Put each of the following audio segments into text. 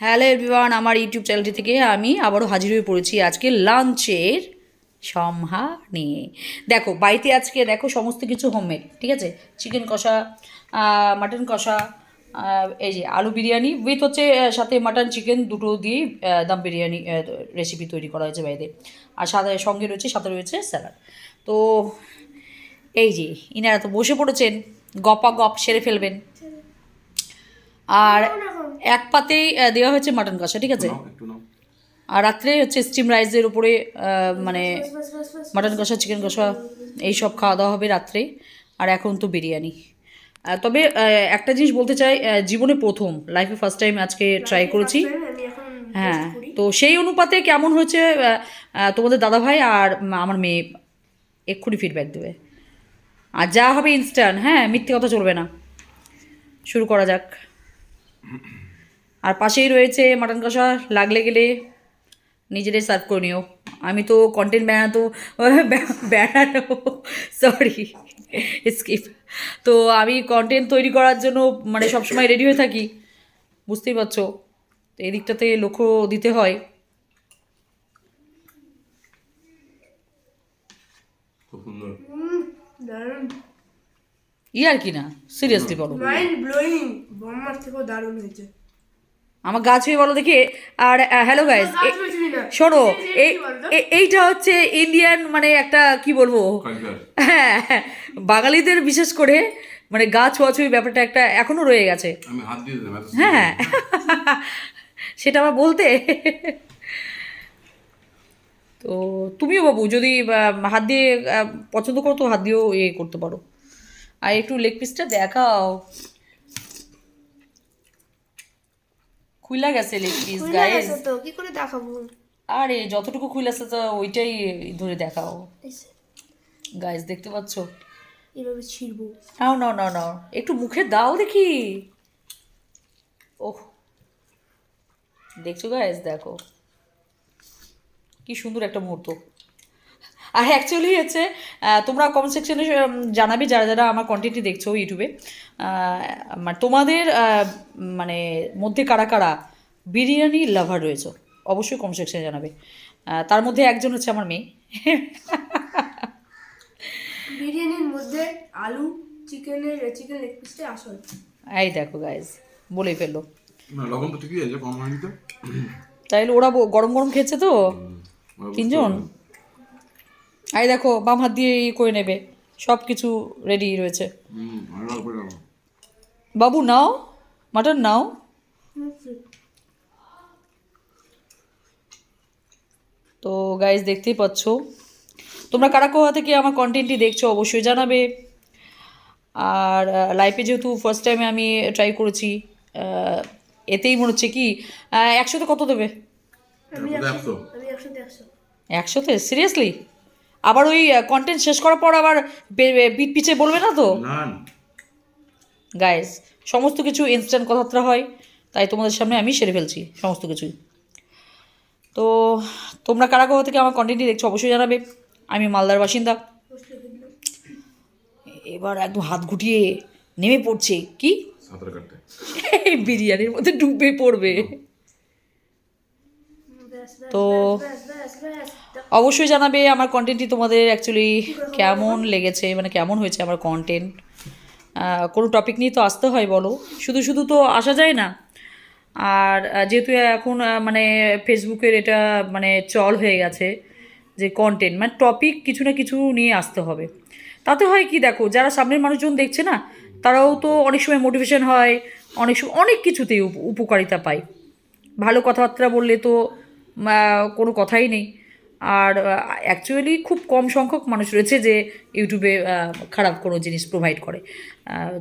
Hello everyone আমার YouTube চ্যানেলটি থেকে আমি আবারও হাজির হয়ে পড়েছি আজকে লাঞ্চের সম্ভার নিয়ে দেখো, বাড়িতে আজকে দেখো সমস্ত কিছু হোমমেড ঠিক আছে? চিকেন কষা মাটন কষা এই যে আলু বিরিয়ানি উইথ হচ্ছে সাথে মাটন চিকেন দুটো দিয়ে দাম বিরিয়ানি রেসিপি তৈরি করা হয়েছে বাড়িতে। আর সাথে সঙ্গে রয়েছে, সাথে রয়েছে স্যালাড তো এই যে ইনারা তো বসে পড়েছেন, গপা গপ সেরে ফেলবেন। আর এক পাতেই দেওয়া হয়েছে মাটন কষা ঠিক আছে? নাও, একটু নাও। আর রাত্রে হচ্ছে স্টিম রাইসের উপরে মানে মাটন কষা চিকেন কষা এই সব খাওয়া দাওয়া হবে রাত্রে। আর এখন তো বিরিয়ানি। তবে একটা জিনিস বলতে চাই জীবনে প্রথম লাইফে ফার্স্ট টাইম আজকে ট্রাই করেছি। হ্যাঁ তো সেই অনুপাতে কেমন হয়েছে তোমাদের দাদাভাই আর আমার মেয়ে এক্ষুনি ফিডব্যাক দেবে। আর যা হবে ইনস্ট্যান্ট হ্যাঁ মিথ্যে কথা চলবে না। শুরু করা যাক। আর পাশেই রয়েছে মাটন কষা লাগলে গেলে নিজেরাই সার্ভ করে নিও। আমি তো কন্টেন্ট বানাতো বানানো সরি স্কিপ তো আমি কন্টেন্ট তৈরি করার জন্য মানে সবসময় রেডি হয়ে থাকি বুঝতেই পারছ? তো এই দিকটাতে লক্ষ্য দিতে হয়। ই আর কি না? সিরিয়াসলি বলো। মাইন্ড ব্লোয়িং বম্মার থেকেও দারুণ হয়েছে। আমার গাছ হয়ে বলো দেখি। আর হ্যালো গাইজ শোনো এইটা হচ্ছে ইন্ডিয়ান মানে একটা কি বলব? হ্যাঁ বাঙালিদের বিশেষ করে মানে গাছ ছোঁয়াছুঁই ব্যাপারটা একটা এখনও রয়ে গেছে। এত হ্যাঁ সেটা আমার বলতে। তো তুমিও বাবু যদি হাত দিয়ে পছন্দ করো তো হাত দিয়েও ইয়ে করতে পারো। আর একটু লেগ পিসটা দেখাও। খুইলা গেছে লেগ পিস গেছে তো কি করে দেখাবো? আরে যতটুকু খুইলাছে তো ওইটাই ধরে দেখাও। গাইস দেখতে পাচ্ছো? এভাবে ছিড়বো। নাও নাও নাও নাও। একটু মুখে দাও দেখি। ওহ। দেখছ গাইস দেখো। কি সুন্দর একটা মুহূর্ত। আর অ্যাকচুয়ালি হচ্ছে তোমরা কমেন্ট সেকশনে জানাবে যারা যারা আমার কন্টেন্টটি দেখছ ইউটিউবে মানে তোমাদের মানে মধ্যে কারা কারা বিরিয়ানি লাভার রয়েছে অবশ্যই কমেন্ট সেকশনে জানাবে। তার মধ্যে একজন হচ্ছে আমার মেয়ে। বিরিয়ানির মধ্যে আলু চিকেনের চিকেন লেগ পিসটা আসল। এই দেখো গাইজ বলেই ফেলল। লবণ তো ঠিকই আছে কম হয়নি তো। তাইলে ওরা ব- গরম গরম খেয়েছে তো? তিনজন। এই দেখো বাম হাত দিয়ে ই করে নেবে। সব কিছু রেডি রয়েছে। বাবু নাও। মাটন নাও। তো গাইজ দেখতেই পাচ্ছ। তোমরা কারা কোথা থেকে আমার কন্টেন্টটি দেখছ অবশ্যই জানাবে। আর লাইফে যেহেতু ফার্স্ট টাইমে আমি ট্রাই করেছি এতেই মনে হচ্ছে কি একশোতে কত দেবে? একশোতে সিরিয়াসলি আবার ওই কন্টেন্ট শেষ করার পর আবার বে- বে- পিঠ পিছে বলবে না তো। গাইস সমস্ত কিছু ইনস্ট্যান্ট কথাবার্তা হয় তাই তোমাদের সামনে আমি সেরে ফেলছি সমস্ত কিছুই। তো তোমরা কারা কোথা থেকে আমার কন্টেন্টটি দেখছ অবশ্যই জানাবে। আমি মালদার বাসিন্দা। এবার একদম হাত গুটিয়ে নেমে পড়ছে। কি? বিরিয়ানির মধ্যে ডুবে পড়বে। তো অবশ্যই জানাবে আমার কন্টেন্টটি তোমাদের অ্যাকচুয়ালি কেমন লেগেছে মানে কেমন হয়েছে আমার কন্টেন্ট কোনো টপিক নিয়ে তো আসতে হয় বলো। শুধু শুধু তো আসা যায় না। আর যেহেতু এখন মানে ফেসবুকের এটা মানে চল হয়ে গেছে যে কন্টেন্ট মানে টপিক কিছু না কিছু নিয়ে আসতে হবে। তাতে হয় কি দেখো যারা সামনের মানুষজন দেখছে না তারাও তো অনেক সময় মোটিভেশন হয় অনেক সময় অনেক কিছুতেই উপ- উপকারিতা পায়। ভালো কথাবার্তা বললে তো কোনো কথাই নেই। আর অ্যাকচুয়ালি খুব কম সংখ্যক মানুষ রয়েছে যে ইউটিউবে খারাপ কোনো জিনিস প্রোভাইড করে।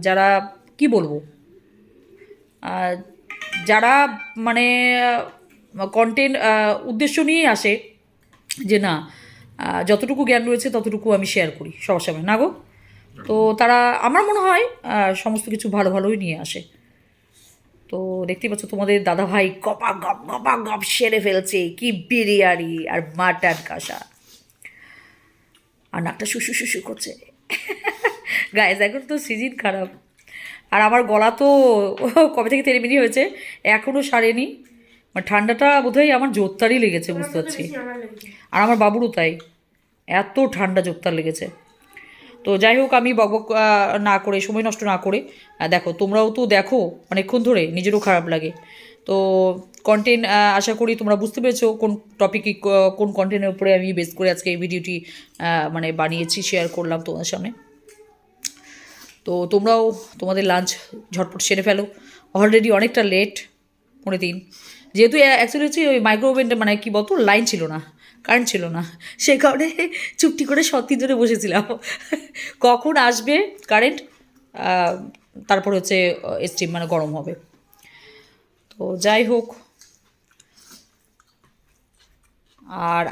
যারা, কি বলব? যারা মানে কন্টেন্ট উদ্দেশ্য নিয়েই আসে যে না যতটুকু জ্ঞান রয়েছে ততটুকু আমি শেয়ার করি সবার সামনে। না গো? তো তারা, আমার মনে হয় সমস্ত কিছু ভালো ভালোই নিয়ে আসে। তো দেখতেই পাচ্ছ তোমাদের দাদা ভাই গপা গপ গপা গপ সেরে ফেলছে। কি বিরিয়ানি আর মাটন কষা। আর নাকটা শুশু শুশু করছে। গায়েস এখন তো সিজন খারাপ। আর আমার গলা তো কবে থেকে তেড়েমিনি হয়েছে এখনও সারেনি। মানে ঠান্ডাটা বোধহয় আমার জোরতারই লেগেছে বুঝতে পারছি। আর আমার বাবুরও তাই। এত ঠান্ডা জোরতার লেগেছে। তো যাই হোক, আমি বক না করে, সময় নষ্ট না করে দেখো, তোমরাও তো দেখো, অনেকক্ষণ ধরে নিজেরও খারাপ লাগে। তো কন্টেন্ট আশা করি তোমরা বুঝতে পেরেছ কোন টপিকে কোন কন্টেন্টের উপরে আমি বেস করে আজকে এই ভিডিওটি মানে বানিয়েছি শেয়ার করলাম তোমাদের সামনে। তো তোমরাও তোমাদের লাঞ্চ ঝটপট সেরে ফেলো। অলরেডি অনেকটা লেট পনেরো দিন। যেহেতু অ্যাকচুয়ালি হচ্ছে ওই মাইক্রোওভেনটা মানে কী বলতো লাইন ছিল না। কারেন্ট ছিল না। সেই কারণে চুপটি করে সত্যি ধরে বসেছিলাম। কখন আসবে কারেন্ট তারপর হচ্ছে স্টিম মানে গরম হবে। তো যাই হোক। আর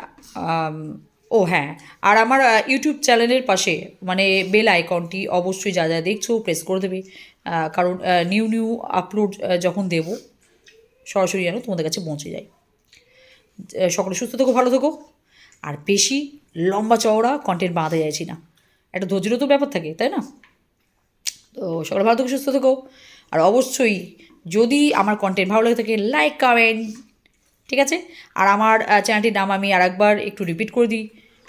ও হ্যাঁ আর আমার ইউটিউব চ্যানেলের পাশে মানে বেল আইকনটি অবশ্যই যা যা দেখছ প্রেস করে দেবে। কারণ নিউ নিউ আপলোড যখন দেব, সরাসরি যেন তোমাদের কাছে পৌঁছে যায়। সকলে সুস্থ থেকো, ভালো থেকো। আর বেশি লম্বা চওড়া কন্টেন্ট বাঁধতে চাইছি না। একটা ধৈর্যেরও তো ব্যাপার থাকে, তাই না? তো সকলে ভালো থেকো, সুস্থ থেকো। আর অবশ্যই যদি আমার কন্টেন্ট ভালো লাগে থাকে লাইক কমেন্ট ঠিক আছে? আর আমার চ্যানেলটির নাম আমি আরেকবার একটু রিপিট করে দিই,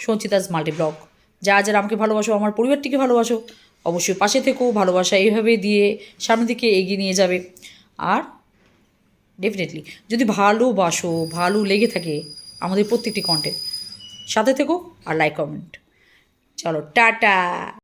সঞ্চিতাস মাল্টি ব্লগ যারা যারা আমাকে ভালোবাসো, আমার পরিবারটিকে ভালোবাসো, অবশ্যই পাশে থেকেও ভালোবাসা এইভাবে দিয়ে সামনের দিকে এগিয়ে নিয়ে যাবে। আর ডেফিনেটলি যদি ভালোবাসো ভালো লেগে থাকে আমাদের প্রত্যেকটি কন্টেন্ট সাথে থেকো আর লাইক কমেন্ট চলো, টাটা!